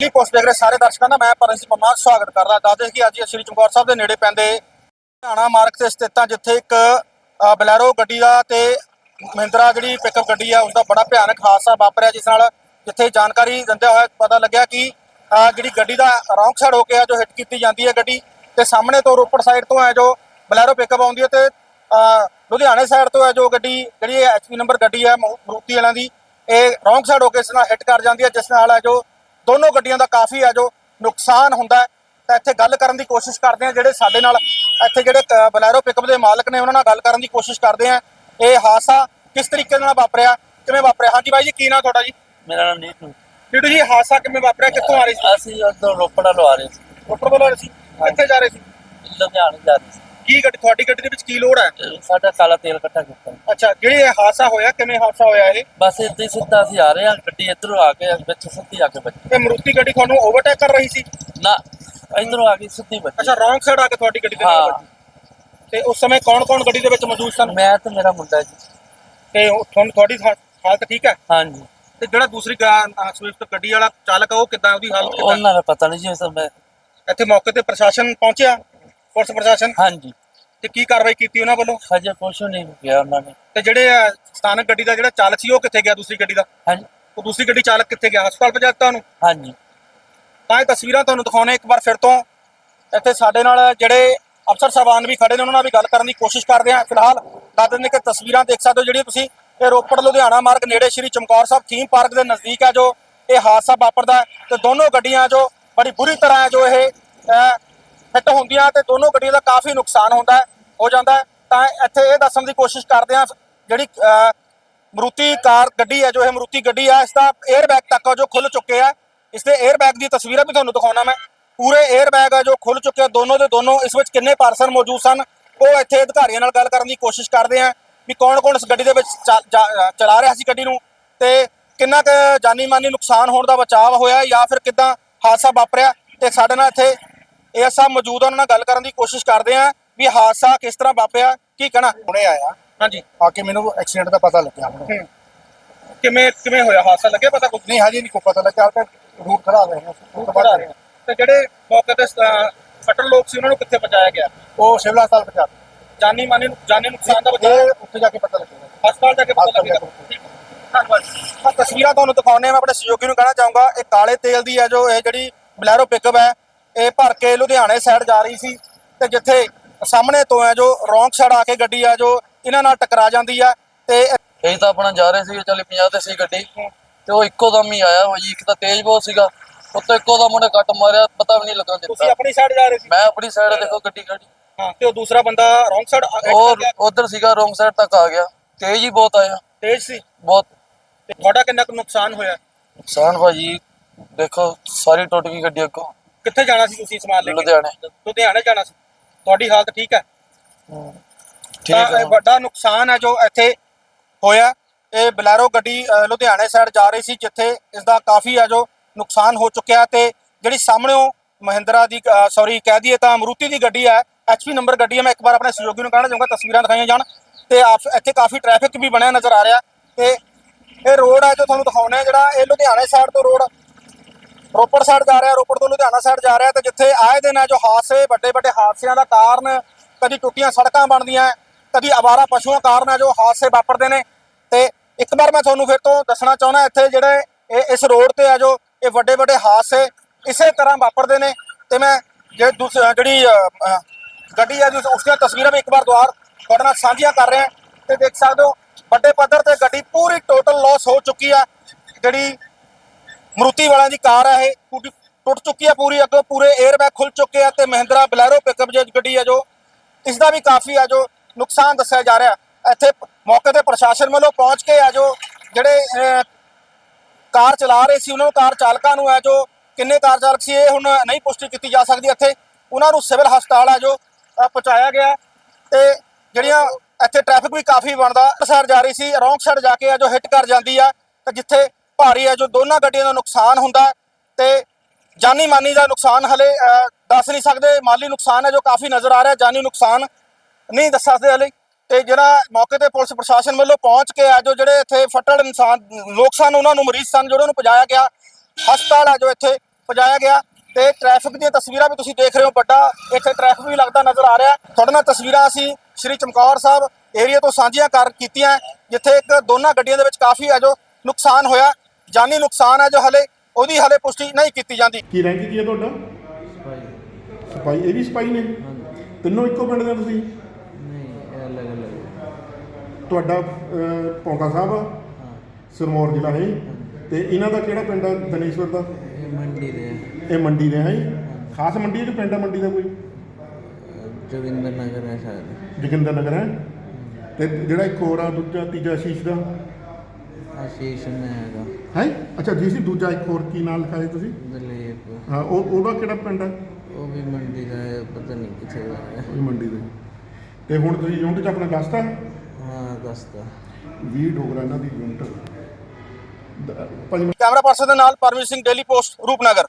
ਲਈ ਪੋਸਟ ਦੇਖ ਰਹੇ ਸਾਰੇ ਦਰਸ਼ਕਾਂ ਦਾ ਮੈਂ ਪਰਨ ਸਿੰਘ ਪੰਮਾ ਸਵਾਗਤ ਕਰਦਾ, ਦੱਸਦੇ ਕਿ ਅੱਜ ਸ਼੍ਰੀ ਚਮਕੌਰ ਸਾਹਿਬ ਦੇ ਨੇੜੇ ਪੈਂਦੇ ਹਰਿਆਣਾ ਮਾਰਗ ਤੇ ਸਥਿਤ ਆ, ਜਿੱਥੇ ਇੱਕ ਬਲੈਰੋ ਗੱਡੀ ਦਾ ਤੇ ਮਹਿੰਦਰਾ ਜਿਹੜੀ ਪਿਕਅਪ ਗੱਡੀ ਆ ਉਸ ਦਾ ਬੜਾ ਭਿਆਨਕ ਹਾਦਸਾ ਵਾਪਰਿਆ, ਜਿਸ ਨਾਲ ਜਿੱਥੇ ਜਾਣਕਾਰੀ ਦਿੰਦਿਆਂ ਹੋਇਆ ਪਤਾ ਲੱਗਿਆ ਕਿ ਜਿਹੜੀ ਗੱਡੀ ਦਾ ਰੌਂਗ ਸਾਈਡ ਹੋ ਕੇ ਆ, ਜੋ ਹਿੱਟ ਕੀਤੀ ਜਾਂਦੀ ਹੈ ਗੱਡੀ, ਤੇ ਸਾਹਮਣੇ ਤੋਂ ਰੋਪੜ ਸਾਈਡ ਤੋਂ ਹੈ ਜੋ ਬਲੈਰੋ ਪਿਕਅਪ ਆਉਂਦੀ ਹੈ ਤੇ ਲੁਧਿਆਣੇ ਸਾਈਡ ਤੋਂ ਹੈ ਜੋ ਗੱਡੀ, ਜਿਹੜੀ ਐਚਪੀ ਨੰਬਰ ਗੱਡੀ ਹੈ ਮਰੂ- ਮਰੂਤੀ ਵਾਲਿਆਂ ਦੀ, ਇਹ ਰੌਂਗ ਸਾਈਡ ਹੋ ਕੇ ਇਸ ਨਾਲ ਹਿੱਟ ਕਰ ਜਾਂਦੀ ਹੈ, ਜਿਸ ਨਾਲ ਹੈ ਜੋ ਦੋਨੋਂ ਗੱਡੀਆਂ ਦਾ ਕਾਫੀ ਹੈ ਜੋ ਨੁਕਸਾਨ ਹੁੰਦਾ ਹੈ। ਤਾਂ ਇੱਥੇ ਗੱਲ ਕਰਨ ਦੀ ਕੋਸ਼ਿਸ਼ ਕਰਦੇ ਆ ਜਿਹੜੇ ਸਾਡੇ ਨਾਲ ਇੱਥੇ ਜਿਹੜੇ ਬਲੈਰੋ ਪਿਕਅਪ ਦੇ ਮਾਲਕ ਨੇ ਉਹਨਾਂ ਨਾਲ ਗੱਲ ਕਰਨ ਦੀ ਕੋਸ਼ਿਸ਼ ਕਰਦੇ ਆ ਇਹ ਹਾਦਸਾ ਕਿਸ ਤਰੀਕੇ ਨਾਲ ਵਾਪਰਿਆ ਕਿਵੇਂ ਵਾਪਰਿਆ? ਹਾਂਜੀ ਬਾਈ ਜੀ ਕੀ ਨਾਮ ਤੁਹਾਡਾ ਜੀ? ਮੇਰਾ ਨਾਮ ਨੀਤੂ ਵੀਡੀਓ ਜੀ ਇਹ ਹਾਦਸਾ ਕਿਵੇਂ ਵਾਪਰਿਆ? ਕਿੱਥੋਂ ਆ ਰਹੇ ਸੀ? ਅਸੀਂ ਉਧਰ ਰੋਪੜਾ ਲਵਾ ਰਹੇ ਸੀ। ਰੋਪੜ ਵੱਲੋਂ ਆ ਰਹੇ ਸੀ? ਕਿੱਥੇ ਜਾ ਰਹੇ ਸੀ? ਲੁਧਿਆਣੇ ਜਾ ਰਹੇ ਸੀ। ਕੀ ਗੱਡੀ ਤੁਹਾਡੀ ਗੱਡੀ ਦੇ ਵਿੱਚ ਕੀ ਲੋਡ ਹੈ? ਸਾਡਾ ਕਾਲਾ ਤੇਲ ਇਕੱਠਾ ਕੀਤਾ। ਅੱਛਾ ਜਿਹੜੀ ਇਹ ਹਾਦਸਾ ਹੋਇਆ ਕਿਵੇਂ ਹਾਦਸਾ ਹੋਇਆ ਇਹ? ਬਸ ਇੱਦਾਂ ਹੀ ਸਿੱਧਾ ਅਸੀਂ ਆ ਰਹੇ ਹਾਂ ਗੱਡੀ ਇੱਧਰੋਂ ਆ ਕੇ ਵਿੱਚ ਸਿੱਧੀ ਆ ਕੇ ਵੱਜੀ। ਇਹ ਮਰੂਤੀ ਗੱਡੀ ਤੁਹਾਨੂੰ ਓਵਰਟੇਕ ਕਰ ਰਹੀ ਸੀ? ਨਾ ਇੱਧਰੋਂ ਆ ਕੇ ਸਿੱਧੀ ਵੱਜੀ। ਅੱਛਾ ਰੌਂਗ ਸਾਈਡ ਆ ਕੇ ਤੁਹਾਡੀ ਗੱਡੀ ਦੇ ਨਾਲ ਹਾਂ। ਵੱਜੀ। ਤੇ ਉਸ ਸਮੇਂ ਕੌਣ ਕੌਣ ਗੱਡੀ ਦੇ ਵਿੱਚ ਮੌਜੂਦ ਸਨ? ਮੈਂ ਤੇ ਮੇਰਾ ਮੁੰਡਾ ਜੀ। ਤੇ ਉਹ- ਤੁਹਾਨੂੰ ਤੁਹਾਡੀਹਾ- ਹਾਲਤ ਠੀਕ ਹੈ? ਹਾਂਜੀ। ਤੇ ਜਿਹੜਾ ਦੂਸਰੀ ਸਵਿਫਟ ਗੱਡੀ ਵਾਲਾ ਚਾਲਕ ਆ ਉਹ ਕਿੱਦਾਂ ਉਹਦੀ ਹਾਲਤ ਕਿੱਦਾਂ? ਉਹਨਾਂ ਦਾ ਪਤਾ ਨਹੀਂ ਜੀ ਉਸ ਮੈਂ ਇੱਥੇ ਮੌਕੇ ਤੇ ਪ੍ਰਸ਼ਾਸਨ ਪਹੁੰਚਿਆ। ਪੁਲਿਸ ਪ੍ਰਸ਼ਾਸਨ? ਹਾਂਜੀ। ਤੇ ਕੀ ਕਾਰਵਾਈ ਕੀਤੀ ਉਹਨਾਂ ਵੱਲੋਂ? ਹਜੇ ਕੁਛ ਨਹੀਂ ਕਿਹਾ ਉਹਨਾਂ ਨੇ। ਤੇ ਜਿਹੜੇ ਅਹ, ਸਥਾਨਕ ਗੱਡੀ ਦਾ ਜਿਹੜਾ ਚਾਲਕ ਸੀ ਉਹ ਕਿੱਥੇ ਗਿਆ ਦੂਸਰੀ ਗੱਡੀ ਦਾ? ਹਾਂਜੀ। ਉਹ ਦੂਸਰੀ ਗੱਡੀ ਚਾਲਕ ਕਿੱਥੇ ਗਿਆ? ਹਸਪਤਾਲ ਪਹੁੰਚਾ ਦਿੱਤਾ ਉਹਨੂੰ? ਹਾਂਜੀ। ਤਾਂ ਇਹ ਤਸਵੀਰਾਂ ਤੁਹਾਨੂੰ ਦਿਖਾਉਣੇ ਇੱਕ ਵਾਰ ਫਿਰ ਤੋਂ। ਇੱਥੇ ਸਾਡੇ ਨਾਲ ਜਿਹੜੇ ਅਫਸਰ ਸਾਹਿਬਾਨ ਵੀ ਖੜੇ ਨੇ ਉਹਨਾਂ ਨਾਲ ਵੀ ਗੱਲ ਕਰਨ ਦੀ ਕੋਸ਼ਿਸ਼ ਕਰਦੇ ਹਾਂ। ਫਿਲਹਾਲ ਦੱਸ ਦਿੰਦੇ ਕਿ ਤਸਵੀਰਾਂ ਦੇਖ ਸਕਦੇ ਹੋ ਜਿਹੜੀਆਂ ਤੁਸੀਂ। ਇਹ ਰੋਪੜ ਲੁਧਿਆਣਾ ਮਾਰਗ ਨੇੜੇ ਸ਼੍ਰੀ ਚਮਕੌਰ ਸਾਹਿਬ ਥੀਮ ਪਾਰਕ ਦੇ ਨਜ਼ਦੀਕ ਹੈ ਜੋ ਇਹ ਹਾਦਸਾ ਵਾਪਰਦਾ ਹੈ। ਤੇ ਦੋਨੋਂ ਗੱਡੀਆਂ ਜੋ ਬੜੀ ਬੁਰੀ ਤਰ੍ਹਾਂ ਹੈ ਜੋ ਇਹ ਹਿੱਟ ਹੁੰਦੀਆਂ ਤੇ ਦੋਨੋਂ ਗੱਡੀਆਂ ਦਾ ਕਾਫੀ ਨੁਕਸਾਨ ਹੁੰਦਾ ਹੋ ਜਾਂਦਾ ਤਾਂ ਇੱਥੇ ਇਹ ਦੱਸਣ ਦੀ ਕੋਸ਼ਿਸ਼ ਕਰਦੇ ਆ ਜਿਹੜੀ ਮਰੂਤੀ ਕਾਰ ਗੱਡੀ ਹੈ, ਜੋ ਇਹ ਮਰੂਤੀ ਗੱਡੀ ਆ, ਇਸ ਦਾ 에ਅਰ ਤੱਕ ਜੋ ਖੁੱਲ ਚੁੱਕੇ ਆ। ਇਸ ਦੇ 에ਅਰ ਦੀ ਤਸਵੀਰਾਂ ਵੀ ਤੁਹਾਨੂੰ ਦਿਖਾਉਣਾ ਮੈਂ। ਪੂਰੇ 에ਅਰ ਬੈਗ ਆ ਜੋ ਖੁੱਲ ਚੁੱਕੇ ਆ, ਦੋਨੋਂ ਦੇ ਦੋਨੋਂ, ਇਸ ਵਿੱਚ ਕਿੰਨੇ ਪਾਰਸਨ ਮੌਜੂਦ ਸਨ, ਉਹ ਇੱਥੇ ਅਧਿਕਾਰੀਆਂ ਨਾਲ ਗੱਲ ਕਰਨ ਦੀ ਕੋਸ਼ਿਸ਼ ਕਰਦੇ ਆ ਵੀ ਕੌਣ-ਕੌਣ ਇਸ ਗੱਡੀ ਦੇ ਵਿੱਚ ਚਲਾ ਰਿਹਾ ਸੀ ਗੱਡੀ ਨੂੰ ਤੇ ਕਿੰਨਾ ਕੁ ਜਾਨੀ ਮਾਨੀ ਨੁਕਸਾਨ ਹੋਣ ਦਾ ਬਚਾਅ ਹੋਇਆ ਜਾਂ ਫਿਰ ਕਿਦਾਂ ਹਾਦਸਾ ਵਾਪਰਿਆ ਤੇ ਸਾਡੇ ਨਾਲ ਇੱਥੇ ਇਹ ਸਭ ਮੌਜੂਦ ਆ ਉਹਨਾਂ ਨਾਲ ਗੱਲ ਕਰਨ ਦੀ ਕੋਸ਼ਿਸ਼ ਕਰਦੇ ਆ ਵੀ ਹਾਦਸਾ ਕਿਸ ਤਰ੍ਹਾਂ ਵਾਪਰਿਆ ਕੀ ਕਹਿਣਾ? ਹੁਣੇ ਆਇਆ ਹਾਂਜੀ। ਆ ਕੇ ਮੈਨੂੰ ਐਕਸੀਡੈਂਟ ਦਾ ਪਤਾ ਲੱਗਿਆ ਹੁਣ। ਕਿਵੇਂ ਕਿਵੇਂ ਹੋਇਆ? ਹਾਦਸਾ ਲੱਗਿਆ ਪਤਾ ਕੁਝ ਨਹੀਂ ਹਜੇ ਨਹੀਂ ਕੋਈ ਪਤਾ ਲੱਗਿਆ। ਹਾਲੇ ਰੂਟ ਖੜਾ ਰਹੇ ਹਾਂ। ਉਸ ਤੋਂ ਬਾਅਦ ਤੇ ਜਿਹੜੇ ਮੌਕੇ ਤੇ ਅਹ, ਫੱਟੜ ਲੋਕ ਸੀ ਉਹਨਾਂ ਨੂੰ ਕਿੱਥੇ ਪਹੁੰਚਾਇਆ ਗਿਆ? ਉਹ ਸਿਵਲ ਹਸਪਤਾਲ ਪਹੁੰਚਾ ਦਿੱਤਾ। ਜਾਨੀ ਮਾਨੀ ਜਾਨੀ ਨੁਕਸਾਨ ਦਾ ਬਚਾਅ ਇਹ ਉੱਥੇ ਜਾ ਕੇ ਪਤਾ ਲੱਗੇਗਾ ਹਸਪਤਾਲ ਜਾ ਕੇ ਪਤਾ ਲੱਗੇਗਾ। ਧੰਨਵਾਦ। ਆ ਤਸਵੀਰਾਂ ਤੁਹਾਨੂੰ ਦਿਖਾਉਣੇ ਮੈਂ ਆਪਣੇ ਸਹਿਯੋਗੀ ਨੂੰ ਕਹਿਣਾ ਚਾਹੂੰਗਾ ਇਹ ਕਾਲੇ ਤੇਲ ਦੀ ਹੈ ਜੋ ਇਹ ਜਿਹੜੀ ਬਲੈਰੋ ਪਿਕਅਪ ਹੈ ਇਹ ਭਰ ਕੇ ਲੁਧਿਆਣੇ ਸਾਈਡ ਜਾ ਰਹੀ ਸੀ ਤੇ ਜਿੱਥੇ ਸਾਹਮਣੇ ਤੋਂ ਹੈ ਜੋ ਰੌਂਗ ਸਾਈਡ ਆ ਕੇ ਗੱਡੀ ਆ ਜੋ ਇਹਨਾਂ ਨਾਲ ਟਕਰਾ ਜਾਂਦੀ ਆ ਤੇ ਇਹ ਤਾਂ ਆਪਣਾ ਜਾ ਰਹੇ ਸੀ ਚੱਲ 50 ਤੇ ਸੀ ਗੱਡੀ ਤੇ ਉਹ ਇੱਕੋ ਦਮ ਹੀ ਆਇਆ ਭਾਜੀ ਇੱਕ ਤਾਂ ਤੇਜ਼ ਬਹੁਤ ਸੀਗਾ ਉੱਤੋਂ ਇੱਕੋ ਦਮ ਉਹਨੇ ਕੱਟ ਮਾਰਿਆ ਪਤਾ ਵੀ ਨਹੀਂ ਤੁਸੀਂ ਦਿੱਤਾ। ਆਪਣੀ ਸਾਈਡ ਜਾ ਰਹੇ ਸੀ? ਮੈਂ ਆਪਣੀ ਸਾਈਡ ਦੇਖੋ ਗੱਡੀ ਖੜੀ। ਹਾਂ ਤੇ ਉਹ ਦੂਸਰਾ ਬੰਦਾ ਰੌਂਗ ਸਾਈਡ ਉਹ ਉਧਰ ਸੀਗਾ ਰੋਂਗ ਸਾਈਡ ਤੱਕ ਆ ਗਿਆ। ਤੇਜ਼ ਹੀ ਬਹੁਤ ਆਇਆ। ਤੇਜ਼ ਸੀ? ਬਹੁਤ। ਤੇ ਤੁਹਾਡਾ ਕਿੰਨਾ ਕੁ ਨੁਕਸਾਨ ਹੋਇਆ? ਨੁਕਸਾਨ ਭਾਜੀ ਦੇਖੋ ਸਾਰੀ ਟੁੱਟ ਗਈ ਗੱਡੀ ਅੱਗੋਂ। ਕਿੱਥੇ ਜਾਣਾ ਸੀ ਤੁਸੀਂ ਸਮਾਨ ਲੈ ਕੇ? ਲੁਧਿਆਣੇ। ਲੁਧਿਆਣੇ ਜਾਣਾ ਸੀ। ਤੁਹਾਡੀ ਹਾਲਤ ਠੀਕ ਹੈ? ਠੀਕ ਤਾਂ ਹੈ। ਇਹ ਵੱਡਾ ਨੁਕਸਾਨ ਹੈ ਜੋ ਇੱਥੇ ਹੋਇਆ। ਇਹ ਬਲੈਰੋ ਗੱਡੀ ਅ, ਲੁਧਿਆਣੇ ਸਾਈਡ ਜਾ ਰਹੀ ਸੀ ਜਿੱਥੇ ਇਸ ਦਾ ਕਾਫੀ ਹੈ ਜੋ ਨੁਕਸਾਨ ਹੋ ਚੁੱਕਿਆ ਤੇ ਜਿਹੜੀ ਸਾਹਮਣੇੋਂ ਮਹਿੰਦਰਾ ਦੀ ਸੌਰੀ ਕਹਿ ਦਈਏ ਤਾਂ ਮਰੂਤੀ ਦੀ ਗੱਡੀ ਹੈ। ਐਚਪੀ ਨੰਬਰ ਗੱਡੀ ਹੈ ਮੈਂ ਇੱਕ ਵਾਰ ਆਪਣੇ ਸਹਿਯੋਗੀ ਨੂੰ ਕਹਿਣਾ ਚਾਹੂੰਗਾ ਤਸਵੀਰਾਂ ਦਿਖਾਈਆਂ ਜਾਣ। ਤੇ ਆਪ ਇੱਥੇ ਕਾਫੀ ਟ੍ਰੈਫਿਕ ਵੀ ਬਣਿਆ ਨਜ਼ਰ ਆ ਰਿਹਾ ਤੇ ਇਹ ਰੋਡ ਹੈ ਜੋ ਤੁਹਾਨੂੰ ਦਿਖਾਉਣਾ ਹੈ ਜਿਹੜਾ ਇਹ ਲੁਧਿਆਣੇ ਸਾਈਡ ਤੋਂ ਰੋਡ ਰੋਪੜ ਸਾਈਡ ਜਾ ਰਿਹਾ, ਰੋਪੜ ਤੋਂ ਲੁਧਿਆਣਾ ਸਾਈਡ ਜਾ ਰਿਹਾ ਤੇ ਜਿੱਥੇ ਆਏ ਦਿਨ ਹੈ ਜੋ ਹਾਦਸੇ, ਵੱਡੇ ਵੱਡੇ ਹਾਦਸਿਆਂ ਦਾ ਕਾਰਨ, ਕਦੀ ਟੁੱਟੀਆਂ ਸੜਕਾਂ ਬਣਦੀਆਂ, ਕਦੀ ਆਵਾਰਾ ਪਸ਼ੂਆਂ ਕਾਰਨ ਹੈ ਜੋ ਹਾਦਸੇ ਵਾਪਰਦੇ ਨੇ। ਤੇ ਇੱਕ ਵਾਰ ਮੈਂ ਤੁਹਾਨੂੰ ਫਿਰ ਤੋਂ ਦੱਸਣਾ ਚਾਹੁੰਦਾ, ਇੱਥੇ ਜਿਹੜੇ ਇਹ ਇਸ ਰੋਡ ਤੇ ਆ ਜੋ ਇਹ ਵੱਡੇ ਵੱਡੇ ਹਾਦਸੇ ਇਸੇ ਤਰ੍ਹਾਂ ਵਾਪਰਦੇ ਨੇ। ਤੇ ਮੈਂ ਜੇ ਦੂਸ- ਜਿਹੜੀ ਗੱਡੀ ਹੈ ਜਿਸ, ਉਸ ਦੀਆਂ ਤਸਵੀਰਾਂ ਵੀ ਇੱਕ ਵਾਰ ਦੁਆਰ ਤੁਹਾਡੇ ਨਾਲ ਸਾਂਝੀਆਂ ਕਰ ਰਿਹਾ। ਹਾਂ ਤੇ ਦੇਖ ਸਕਦੇ ਹੋ, ਵੱਡੇ ਪੱਧਰ ਤੇ ਗੱਡੀ ਪੂਰੀ ਟੋਟਲ ਲਾਸ ਹੋ ਚੁੱਕੀ ਆ। ਜਿਹੜੀ ਮਰੂਤੀ ਵਾਲਿਆਂ ਦੀ ਕਾਰ ਹੈ ਇਹ। ਟੁੱਟ ਟੁੱਟ ਚੁੱਕੀ ਹੈ ਪੂਰੀ ਅੱਗੋਂ ਪੂਰੇ 에ਅਰ ਬੈਗ ਖੁੱਲ ਚੁੱਕੇ ਆ ਤੇ ਮਹਿੰਦਰਾ ਬਲੈਰੋ ਪਿਕਅਪ ਜਿਹੜੀ ਗੱਡੀ ਹੈ ਜੋ ਇਸ ਦਾ ਵੀ ਕਾਫੀ ਆ ਜੋ ਨੁਕਸਾਨ ਦੱਸਿਆ ਜਾ ਰਿਹਾ। ਇੱਥੇ ਪ- ਮੌਕੇ ਤੇ ਪ੍ਰਸ਼ਾਸਨ ਵੱਲੋਂ ਪਹੁੰਚ ਕੇ ਆ ਜੋ ਜਿਹੜੇ ਅਹ, ਕਾਰ ਚਲਾ ਰਹੇ ਸੀ ਉਹਨਾਂ ਨੂੰ ਕਾਰ ਚਾਲਕਾਂ ਨੂੰ ਹੈ ਜੋ ਕਿੰਨੇ ਕਾਰ ਚਾਲਕ ਸੀ ਇਹ ਹੁਣ ਨਹੀਂ ਪੁਸ਼ਟੀ ਕੀਤੀ ਜਾ ਸਕਦੀ। ਇੱਥੇ ਉਹਨਾਂ ਨੂੰ ਸਿਵਲ ਹਸਪਤਾਲ ਹੈ ਜੋ ਅਹ, ਪਹੁੰਚਾਇਆ ਗਿਆ। ਤੇ ਜਿਹੜੀਆਂ ਇੱਥੇ ਟ੍ਰੈਫਿਕ ਵੀ ਕਾਫੀ ਬਣਦਾ ਸਾਈਡ ਜਾ ਰਹੀ ਸੀ ਰੌਂਗ ਸਾਈਡ ਜਾ ਕੇ ਆ ਜੋ ਹਿੱਟ ਕਰ ਜਾਂਦੀ ਆ ਤੇ ਜਿੱਥੇ ਭਾਰੀ ਹੈ, ਜੋ ਦੋਨਾਂ ਗੱਡੀਆਂ ਦਾ ਨੁਕਸਾਨ ਹੁੰਦਾ ਹੈ ਤੇ ਜਾਨੀ ਮਾਨੀ ਦਾ ਨੁਕਸਾਨ ਹਲੇ ਦੱਸ ਨਹੀਂ ਸਕਦੇ। ਮਾਲੀ ਨੁਕਸਾਨ ਹੈ ਜੋ ਕਾਫੀ ਨਜ਼ਰ ਆ ਰਿਹਾ, ਜਾਨੀ ਨੁਕਸਾਨ ਨਹੀਂ ਦੱਸ ਸਕਦੇ ਹਲੇ। ਤੇ ਜਿਹੜਾ ਮੌਕੇ ਤੇ ਪੁਲਿਸ ਪ੍ਰਸ਼ਾਸਨ ਵੱਲੋਂ ਪਹੁੰਚ ਕੇ ਆ, ਜੋ ਜਿਹੜੇ ਇੱਥੇ ਫੱਟੜ ਇਨਸਾਨ, ਲੋਕ ਸਨ, ਉਹਨਾਂ ਨੂੰ ਮਰੀਜ਼ ਸਨ, ਜਿਹੜੇ ਨੂੰ ਪਹੁੰਚਾਇਆ ਗਿਆ। ਹਸਪਤਾਲ ਆ ਜੋ ਇੱਥੇ ਪਜਾਇਆ ਗਿਆ। ਤੇ ਟ੍ਰੈਫਿਕ ਦੀਆਂ ਤਸਵੀਰਾਂ ਵੀ ਤੁਸੀਂ ਦੇਖ ਰਹੇ ਹੋ, ਵੱਡਾ ਇੱਥੇ ਟ੍ਰੈਫਿਕ ਵੀ ਲੱਗਦਾ ਨਜ਼ਰ ਆ ਰਿਹਾ। ਤੁਹਾਡੇ ਨਾਲ ਤਸਵੀਰਾਂ ਅਸੀਂ ਸ਼੍ਰੀ ਚਮਕੌਰ ਸਾਹਿਬ ਏਰੀਆ ਤੋਂ ਸਾਂਝੀਆਂ ਕਰ ਕੀਤੀਆਂ, ਜਿੱਥੇ ਇੱਕ ਦੋਨਾਂ ਗੱਡੀਆਂ ਦੇ ਵਿੱਚ ਕਾਫੀ ਹੈ ਜੋ ਨੁਕਸਾਨ ਹੋਇਆ। ਜਾਨੀ ਨੁਕਸਾਨ ਹੈ ਜੋ ਹਲੇ ਉਹਦੀ ਹਲੇ ਪੁਸ਼ਟੀ ਨਹੀਂ ਕੀਤੀ ਜਾਂਦੀ। ਕੀ ਰੈਂਕ ਕੀ ਹੈ ਤੁਹਾਡਾ? ਸਿਪਾਹੀ ਇਹ ਵੀ ਸਿਪਾਹੀ ਨੇ? ਤਿੰਨੋਂ ਇੱਕੋ ਪਿੰਡ ਦੇ ਤੁਸੀਂ? ਨਹੀਂ ਅਲੱਗ ਅਲੱਗ ਤੁਹਾਡਾ ਅਹ, ਪੌਂਟਾ ਸਾਹਿਬ ਆ, ਸਿਰਮੌਰ ਜ਼ਿਲ੍ਹਾ ਹੈ ਤੇ ਇਹਨਾਂ ਦਾ ਕਿਹੜਾ ਪਿੰਡ ਆ ਦਨੇਸ਼ਵਰ ਦਾ? ਇਹ ਮੰਡੀ ਦੇ ਇਹ ਮੰਡੀ ਦੇ ਹੈ ਖਾਸ ਮੰਡੀ ਹੈ ਕਿ ਪਿੰਡ ਆ ਮੰਡੀ ਦਾ ਕੋਈ? ਜੋਗਿੰਦਰ ਨਗਰ ਹੈ ਸ਼ਾਇਦ। ਜੋਗਿੰਦਰ ਨਗਰ ਹੈ। ਤੇ ਜਿਹੜਾ ਇੱਕ ਹੋਰ ਆ ਦੂਜਾ ਤੀਜਾ ਆਸ਼ੀਸ਼ ਦਾ? ਆਸ਼ੀਸ਼ ਹੈਗਾ। ਹੈ? ਅੱਛਾ ਜੀ ਸੀ ਦੂਜਾ ਇੱਕ ਹੋਰ ਕੀ ਨਾਮ ਲਿਖਾਇਆ ਤੁਸੀਂ? ਦਲੀਪ। ਹਾਂ ਉਹ ਉਹਦਾ ਕਿਹੜਾ ਪਿੰਡ ਆ ਉਹ ਵੀ ਮੰਡੀ ਦਾ ਹੈ ਪਤਾ ਨਹੀਂ ਕਿੱਥੇ ਦਾ ਹੈ। ਉਹ ਵੀ ਮੰਡੀ ਦੇ ਤੇ ਹੁਣ ਤੁਸੀਂ ਯੂਨਿਟ ਚ ਆਪਣਾ ਦੱਸਤਾ ਹਾਂ? ਦਸਤਾ। 20 ਡੋਗਰਾ ਇਹਨਾਂ ਦੀ ਯੂਨਿਟ। ਦ- ਭਾਜੀ ਕੈਮਰਾ ਪਰਸਨ ਦੇ ਨਾਲ ਪਰਮਜੀਤ ਸਿੰਘ ਡੇਲੀ ਪੋਸਟ ਰੂਪਨਗਰ।